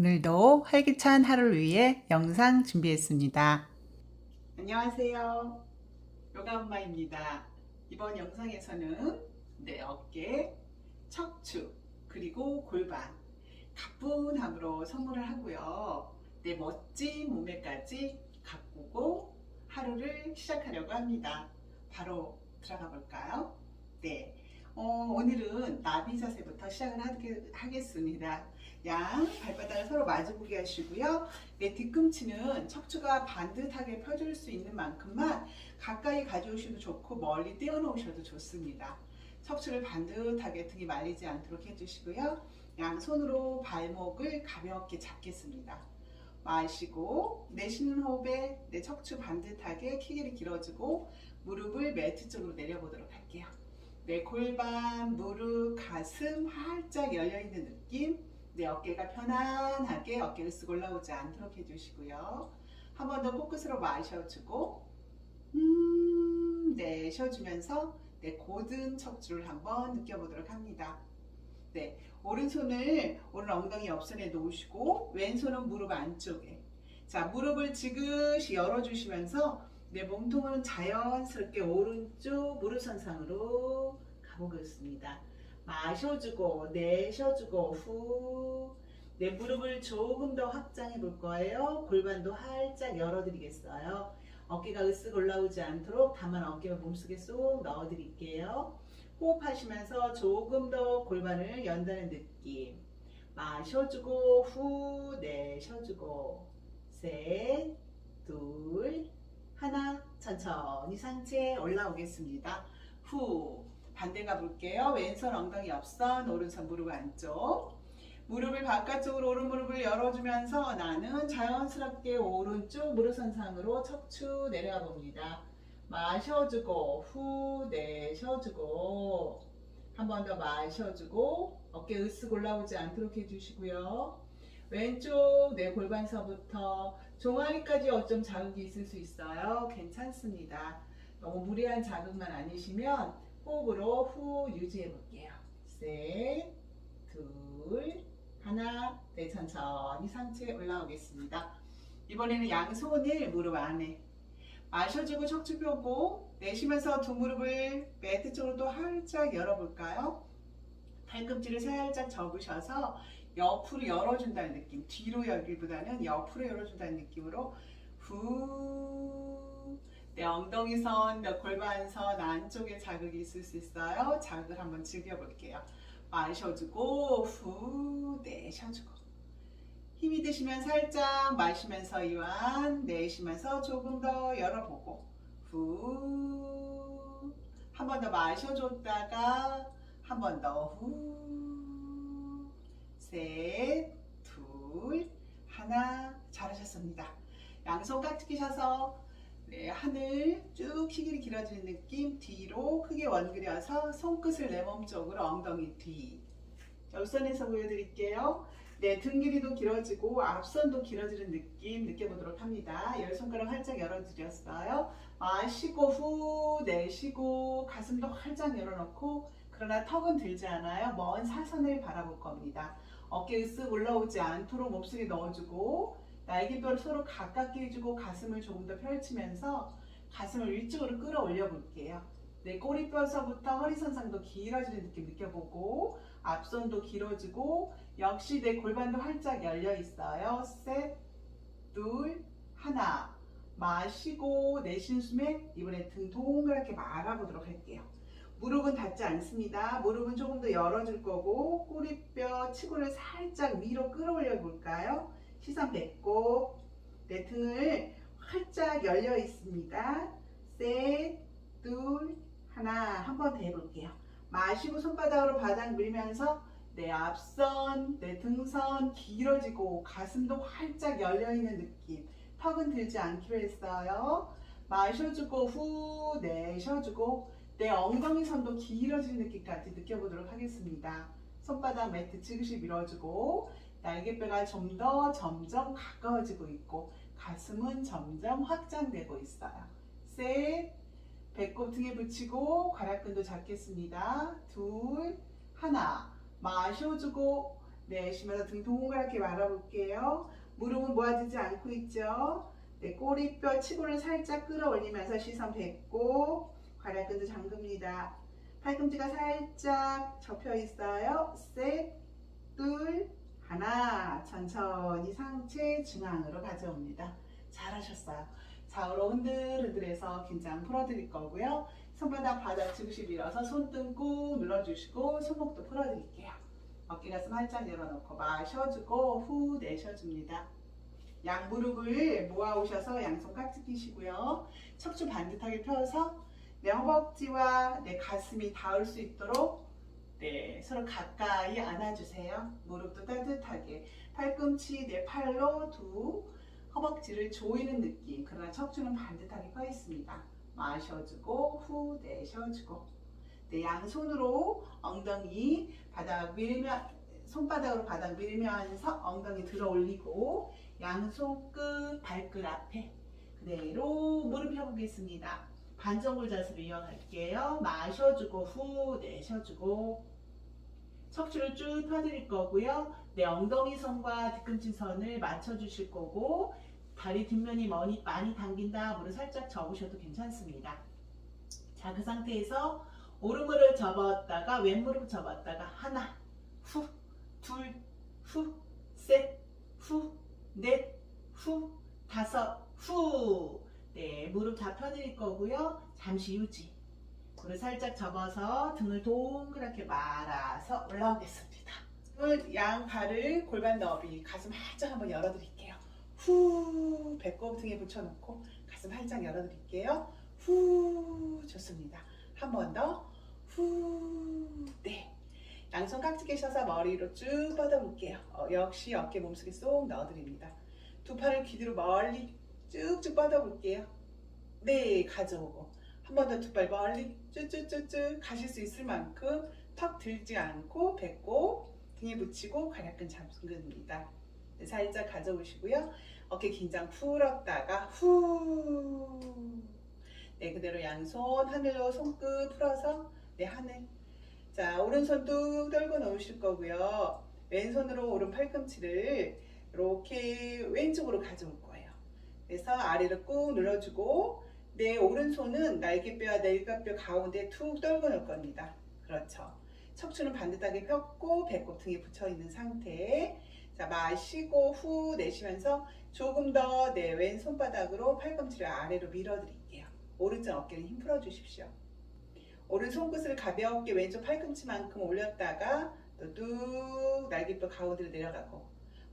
오늘도 활기찬 하루를 위해 영상 준비했습니다. 안녕하세요. 요가 엄마입니다. 이번 영상에서는 내 어깨, 척추, 그리고 골반 가뿐함으로 선물을 하고요. 내 멋진 몸매까지 가꾸고 하루를 시작하려고 합니다. 바로 들어가 볼까요? 네. 어, 오늘은 나비 자세부터 시작을 하겠습니다. 양 발바닥을 서로 마주보게 하시고요. 내 뒤꿈치는 척추가 반듯하게 펴줄 수 있는 만큼만 가까이 가져오셔도 좋고 멀리 떼어놓으셔도 좋습니다. 척추를 반듯하게 등이 말리지 않도록 해주시고요. 양손으로 발목을 가볍게 잡겠습니다. 마시고 내쉬는 호흡에 내 척추 반듯하게 키길이 길어지고 무릎을 매트 쪽으로 내려보도록 할게요. 내 골반, 무릎, 가슴 활짝 열려있는 느낌 내 어깨가 편안하게 어깨를 쓰고 올라오지 않도록 해주시고요. 한 번 더 코끝으로 마셔주고 음, 내쉬어주면서 내 고든 척추를 한번 느껴보도록 합니다. 네, 오른손을 오른 엉덩이 옆선에 놓으시고 왼손은 무릎 안쪽에 자 무릎을 지그시 열어주시면서 내 몸통은 자연스럽게 오른쪽 무릎 선상으로 가보겠습니다. 마셔주고 내쉬어주고 후. 내 무릎을 조금 더 확장해 볼 거예요. 골반도 활짝 열어드리겠어요. 어깨가 으쓱 올라오지 않도록 다만 어깨와 몸속에 쏙 넣어드릴게요. 호흡하시면서 조금 더 골반을 연다는 느낌. 마셔주고 후 내쉬어주고 셋, 둘, 하나 천천히 상체 올라오겠습니다. 후 반대 가볼게요. 왼손 엉덩이 옆선 오른손 무릎 안쪽 무릎을 바깥쪽으로 오른 무릎을 열어주면서 나는 자연스럽게 오른쪽 무릎 선상으로 척추 내려가 봅니다. 마셔주고 후 내쉬어주고 한 번 더 마셔주고 어깨 으쓱 올라오지 않도록 해주시고요. 왼쪽 내 골반서부터 종아리까지 어쩜 자극이 있을 수 있어요. 괜찮습니다. 너무 무리한 자극만 아니시면 호흡으로 후 유지해 볼게요. 셋, 둘, 하나, 네, 천천히 상체에 올라오겠습니다. 이번에는 양손을 무릎 안에 마셔주고 척추 펴고 내쉬면서 두 무릎을 매트 쪽으로 또 활짝 열어볼까요? 팔꿈치를 살짝 접으셔서 옆으로 열어준다는 느낌 뒤로 열기보다는 옆으로 열어준다는 느낌으로 후내 엉덩이선, 내 골반선 안쪽에 자극이 있을 수 있어요. 자극을 한번 즐겨볼게요. 마셔주고 후 내쉬어주고 힘이 드시면 살짝 마시면서 이완 내쉬면서 조금 더 열어보고 후 한 번 더 마셔줬다가 한 번 더 후 셋, 둘, 하나 잘하셨습니다. 양손 깍지 끼셔서 네, 하늘 쭉 키길이 길어지는 느낌 뒤로 크게 원 그려서 손끝을 내 몸 쪽으로 엉덩이 뒤 옆선에서 보여드릴게요. 네, 등 길이도 길어지고 앞선도 길어지는 느낌 느껴보도록 합니다. 열 손가락 활짝 열어드렸어요. 마시고 후 내쉬고 가슴도 활짝 열어놓고 그러나 턱은 들지 않아요. 먼 사선을 바라볼 겁니다. 어깨 으쓱 올라오지 않도록 몸속에 넣어주고 날개뼈를 서로 가깝게 해주고 가슴을 조금 더 펼치면서 가슴을 위쪽으로 끌어올려 볼게요. 내 꼬리뼈서부터 허리선상도 길어지는 느낌 느껴보고 앞선도 길어지고 역시 내 골반도 활짝 열려 있어요. 셋, 둘, 하나. 마시고 내쉬는 숨에 이번에 등 동그랗게 말아보도록 할게요. 무릎은 닿지 않습니다. 무릎은 조금 더 열어줄 거고 꼬리뼈 치고를 살짝 위로 끌어올려 볼까요? 시선 뱉고 내 등을 활짝 열려 있습니다. 셋, 둘, 하나 한 번 더 해볼게요. 마시고 손바닥으로 바닥 밀면서 내 앞선, 내 등선 길어지고 가슴도 활짝 열려 있는 느낌. 턱은 들지 않기로 했어요. 마셔주고 후 내쉬어주고 내 엉덩이 선도 길어지는 느낌까지 느껴보도록 하겠습니다. 손바닥 매트 지그시 밀어주고 날개뼈가 좀 더 점점 가까워지고 있고 가슴은 점점 확장되고 있어요. 셋, 배꼽 등에 붙이고 괄약근도 잡겠습니다. 둘, 하나, 마셔주고 내쉬면서 등 동그랗게 말아볼게요. 무릎은 모아지지 않고 있죠. 네, 꼬리뼈 치고를 살짝 끌어올리면서 시선 뱉고 괄약근도 잠급니다. 팔꿈치가 살짝 접혀 있어요. 셋, 둘, 하나. 천천히 상체 중앙으로 가져옵니다. 잘하셨어요. 좌우로 흔들흔들해서 긴장 풀어드릴 거고요. 손바닥 바닥 지그시 밀어서 손등 꾹 눌러주시고 손목도 풀어드릴게요. 어깨 가슴 활짝 열어놓고 마셔주고 후 내셔줍니다. 양 무릎을 모아오셔서 양손 깍지 끼시고요. 척추 반듯하게 펴서 내 허벅지와 내 가슴이 닿을 수 있도록 네, 서로 가까이 안아주세요. 무릎도 따뜻하게 팔꿈치 내 팔로 두 허벅지를 조이는 느낌. 그러나 척추는 반듯하게 펴 있습니다. 마셔주고 후 내셔주고 네, 양손으로 엉덩이 바닥 밀면 손바닥으로 바닥 밀면서 엉덩이 들어 올리고 양손 끝 발끝 앞에 그대로 무릎 펴보겠습니다. 반전골 자세로 이어갈게요. 마셔주고 후 내셔주고 척추를 쭉 펴드릴 거고요. 내 엉덩이 선과 뒤꿈치 선을 맞춰주실 거고 다리 뒷면이 많이, 많이 당긴다. 무릎 살짝 접으셔도 괜찮습니다. 자, 그 상태에서 오른무릎 접었다가 왼무릎 접었다가 하나, 후, 둘, 후, 셋, 후, 넷, 후, 다섯, 후. 네, 무릎 다 펴드릴 거고요. 잠시 유지. 무릎 살짝 접어서 등을 동그랗게 말아서 올라오겠습니다. 양 발을 골반 너비 가슴 활짝 한번 열어드릴게요. 후 배꼽 등에 붙여놓고 가슴 활짝 열어드릴게요. 후 좋습니다. 한 번 더. 후 네. 양손 깍지 깨셔서 머리로 쭉 뻗어볼게요. 어, 역시 어깨 몸속에 쏙 넣어드립니다. 두 팔을 귀 뒤로 멀리 쭉쭉 뻗어볼게요. 네, 가져오고 한 번 더두팔 멀리 쭉쭉쭉쭉 가실 수 있을 만큼 턱 들지 않고 배꼽 등에 붙이고 괄약근 잠근입니다. 네, 살짝 가져오시고요. 어깨 긴장 풀었다가 후. 네, 그대로 양손 하늘로 손끝 풀어서 네, 하늘. 자, 오른손 뚝 떨고 놓으실 거고요. 왼손으로 오른 팔꿈치를 이렇게 왼쪽으로 가져올 거예요. 그래서 아래로 꾹 눌러주고 내 오른손은 날개뼈와 내일가뼈 가운데 툭 떨궈 놓을 겁니다. 그렇죠. 척추는 반듯하게 폈고 배꼽 등에 붙여 있는 상태. 자, 마시고 후 내쉬면서 조금 더 내 왼손바닥으로 팔꿈치를 아래로 밀어 드릴게요. 오른쪽 어깨는 힘 풀어 주십시오. 오른 손 끝을 가볍게 왼쪽 팔꿈치만큼 올렸다가 또뚝 날개뼈 가운데로 내려가고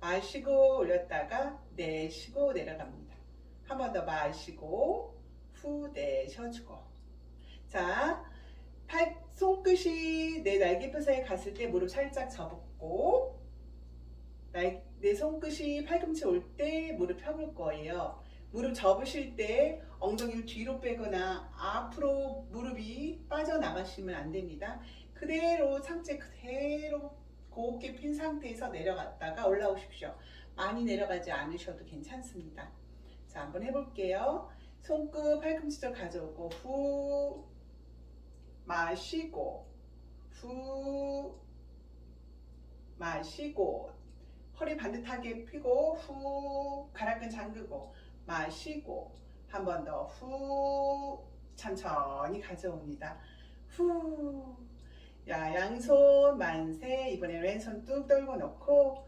마시고 올렸다가 내쉬고 내려갑니다. 한 번 더 마시고 후 내쉬어주고 자 팔, 손끝이 내 날개뼈 사이에 갔을 때 무릎 살짝 접고 날, 내 손끝이 팔꿈치 올 때 무릎 펴볼 거예요. 무릎 접으실 때 엉덩이를 뒤로 빼거나 앞으로 무릎이 빠져나가시면 안 됩니다. 그대로 상체 그대로 곱게 핀 상태에서 내려갔다가 올라오십시오. 많이 내려가지 않으셔도 괜찮습니다. 자, 한번 해볼게요. 손끝 팔꿈치 쪽 가져오고 후 마시고 후 마시고 허리 반듯하게 펴고 후 가락근 잠그고 마시고 한 번 더 후 천천히 가져옵니다. 후. 야, 양손 만세. 이번에 왼손 뚝 떨고 놓고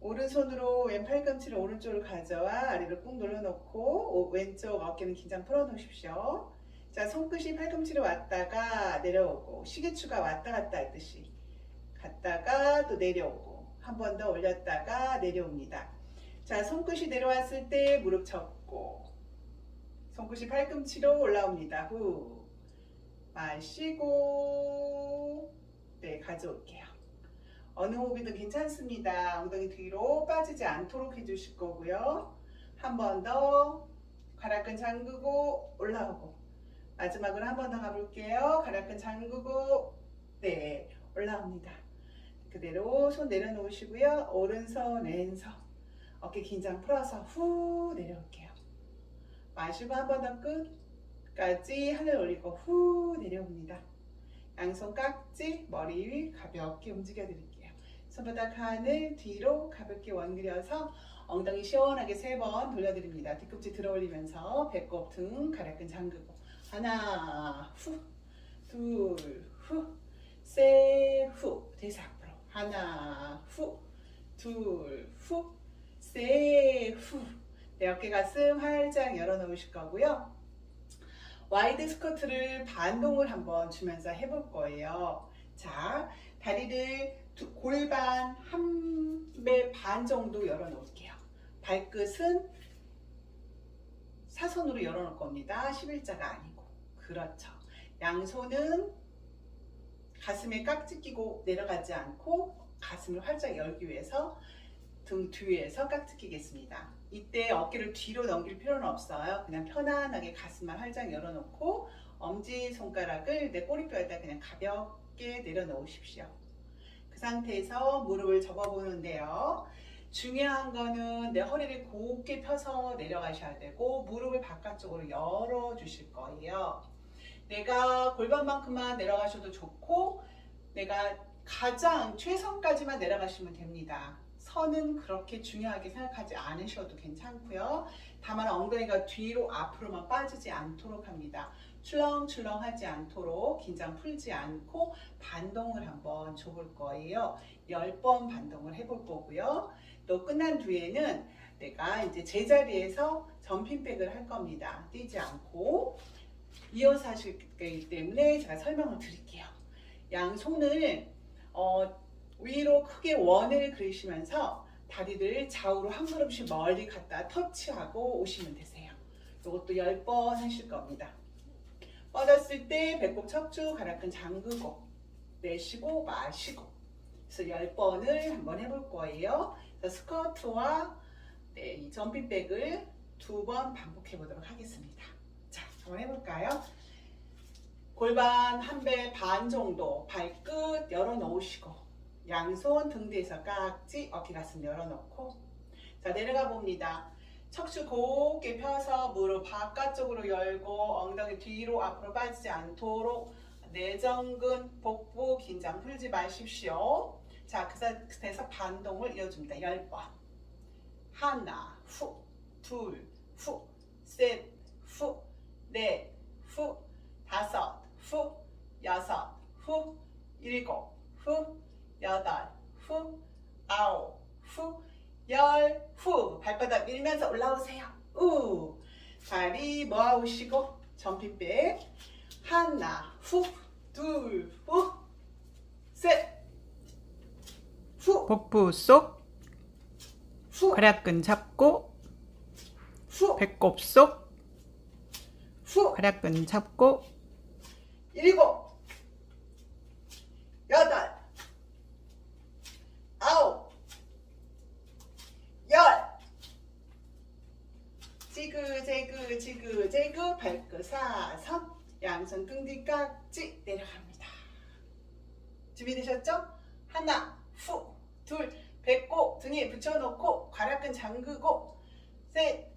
오른손으로 왼 팔꿈치를 오른쪽으로 가져와 아래로 꾹 눌러놓고 왼쪽 어깨는 긴장 풀어놓으십시오. 자, 손끝이 팔꿈치로 왔다가 내려오고 시계추가 왔다 갔다 했듯이 갔다가 또 내려오고 한 번 더 올렸다가 내려옵니다. 자, 손끝이 내려왔을 때 무릎 접고 손끝이 팔꿈치로 올라옵니다. 후 마시고 네 가져올게요. 어느 호흡이든 괜찮습니다. 엉덩이 뒤로 빠지지 않도록 해주실 거고요. 한 번 더 가락근 잠그고 올라오고 마지막으로 한 번 더 가볼게요. 가락근 잠그고 네 올라옵니다. 그대로 손 내려놓으시고요. 오른손 왼손 어깨 긴장 풀어서 후 내려올게요. 마시고 한 번 더 끝까지 하늘 올리고 후 내려옵니다. 양손 깍지 머리 위 가볍게 움직여 드릴게요. 손바닥 하늘 뒤로 가볍게 원그려서 엉덩이 시원하게 세 번 돌려드립니다. 뒤꿈치 들어 올리면서 배꼽 등 가략근 잠그고 하나 후둘후셋후 대사 앞으로 하나 후둘후셋후 네, 어깨 가슴 활짝 열어놓으실 거고요. 와이드 스쿼트를 반동을 한번 주면서 해볼 거예요. 자, 다리를 두- 골반 한 배 반 정도 열어놓을게요. 발끝은 사선으로 열어놓을 겁니다. 11자가 아니고. 그렇죠. 양손은 가슴에 깍지 끼고 내려가지 않고 가슴을 활짝 열기 위해서 등 뒤에서 깍지 끼겠습니다. 이때 어깨를 뒤로 넘길 필요는 없어요. 그냥 편안하게 가슴만 활짝 열어놓고 엄지 손가락을 내 꼬리뼈에다 그냥 가볍게 내려놓으십시오. 그 상태에서 무릎을 접어보는데요. 중요한 거는 내 허리를 곱게 펴서 내려가셔야 되고 무릎을 바깥쪽으로 열어 주실 거예요. 내가 골반만큼만 내려가셔도 좋고 내가 가장 최선까지만 내려가시면 됩니다. 선은 그렇게 중요하게 생각하지 않으셔도 괜찮고요. 다만 엉덩이가 뒤로 앞으로만 빠지지 않도록 합니다. 출렁출렁 하지 않도록 긴장 풀지 않고 반동을 한번 줘볼 거예요. 10번 반동을 해볼 거고요. 또 끝난 뒤에는 내가 이제 제자리에서 점핑백을 할 겁니다. 뛰지 않고 이어서 하실 거기 때문에 제가 설명을 드릴게요. 양 손을 어, 위로 크게 원을 그리시면서 다리를 좌우로 한 걸음씩 멀리 갖다 터치하고 오시면 되세요. 이것도 10번 하실 겁니다. 뻗었을 때 배꼽 척추 가락근 잠그고 내쉬고 마시고 그래서 10번을 한번 해볼 거예요. 스쿼트와 네, 이 점핑백을 두 번 반복해 보도록 하겠습니다. 자, 한번 해볼까요? 골반 한 배 반 정도 발끝 열어 놓으시고 양손 등 뒤에서 깍지 어깨 가슴 열어놓고 자 내려가 봅니다. 척추 곱게 펴서 무릎 바깥쪽으로 열고 엉덩이 뒤로 앞으로 빠지지 않도록 내전근 복부 긴장 풀지 마십시오. 자, 그 상태에서 반동을 이어줍니다. 10번. 하나, 후, 둘, 후, 셋, 후, 넷, 후, 다섯, 후, 여섯, 후, 일곱, 후, 여덟, 후, 아홉, 후, 열, 후. 발바닥 밀면서 올라오세요. 우. 다리 모아오시고 점핑백. 하나, 후, 둘, 후, 셋, 후, 복부 속 후, 괄약근 잡고 후, 배꼽 속 후. 괄약근 잡고 일곱, 여덟, 아홉, 열. 지그재그 지그재그 발끝 사선 양손 등 뒤깍지 내려갑니다. 준비되셨죠? 하나, 후, 둘, 배꼽 등에 붙여놓고 괄약근 잠그고 셋,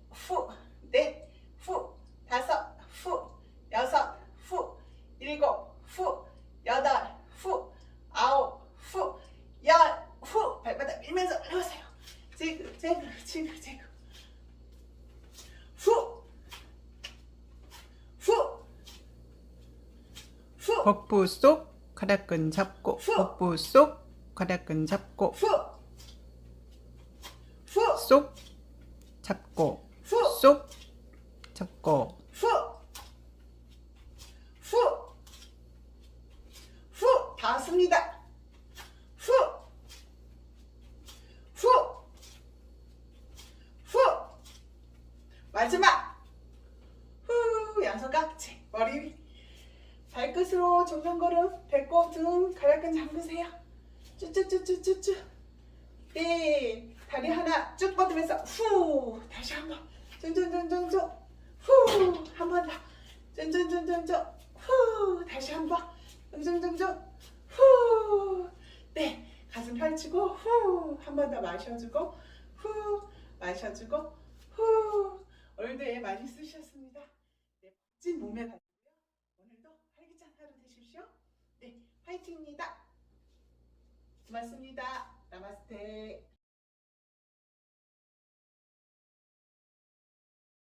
후, 다섯, 후, 여섯, 후, 일곱, 후, 여덟, 후, 아홉, 후, 열, 후. 발바닥 밀면서 올라오세요. 지그, 재그, 지그, 재그. 후, 후, 후, 복부 속 괄약근 잡고 후. 복부 속 괄약근 잡고 쏙 잡고 후, 쏙 잡고. 후, 후, 후. 다 왔습니다. 후, 후, 후. 마지막. 후, 양손 깍지. 머리 위. 발끝으로 정면걸음, 배꼽 등 가락근 잠그세요. 쭈쭈쭈쭈쭈쭈. 네, 다리 하나 쭉 뻗으면서 후, 다시 한 번. 쫀쫀쫀쫀쫀. 후, 한 번 더. 쫀쫀쫀쫀쫀. 후, 다시 한 번. 쫀쫀쫀쫀. 후. 네, 가슴 펼치고 후, 한 번 더 마셔주고 후, 마셔주고 후. 오늘도 많이 쓰셨습니다. 네, 멋진 몸에 가지고요. 오늘도 활기찬 하루 되십시오. 네, 화이팅입니다. 고맙습니다. 나마스테.